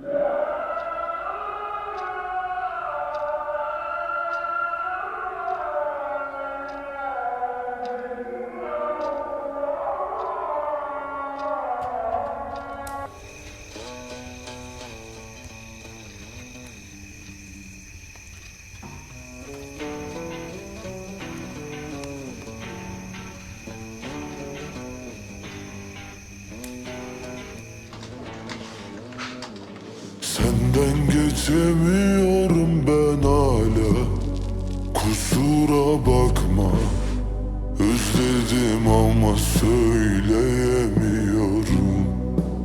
Yeah. Senden geçemiyorum ben hala Kusura bakma. Özledim ama söyleyemiyorum.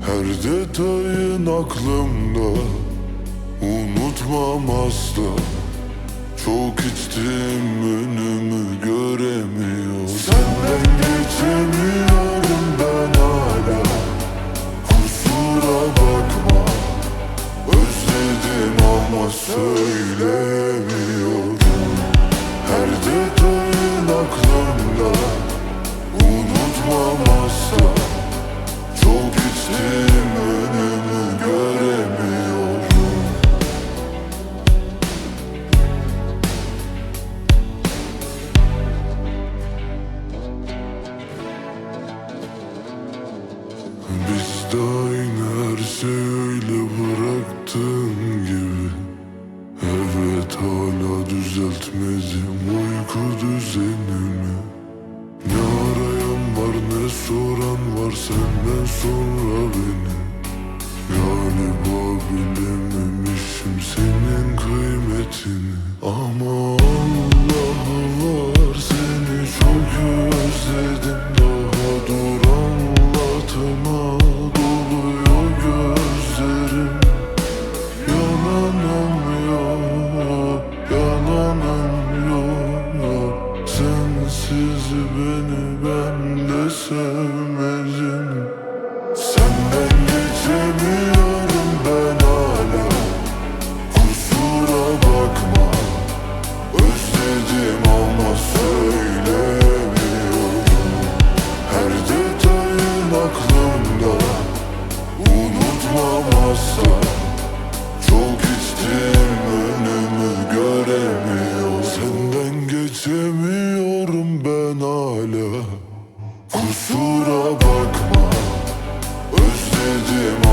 Her detayın aklımda Unutmam asla. Çok içtim önümü göremiyorum. Senden geçemiyorum söylemiyorum Her detayın aklımda. Unutmam Çok içtim önümü göremiyorum. Biz de aynı her şey öyle bıraktığın düzeltmedim uyku düzenimi. Ne arayan var ne soran var senden sonra beni. Galiba bilememişim Sensiz beni ben de sevmedim. Senden geçemiyorum ben hala. Kusura bakma Özledim Kusura bakma özledim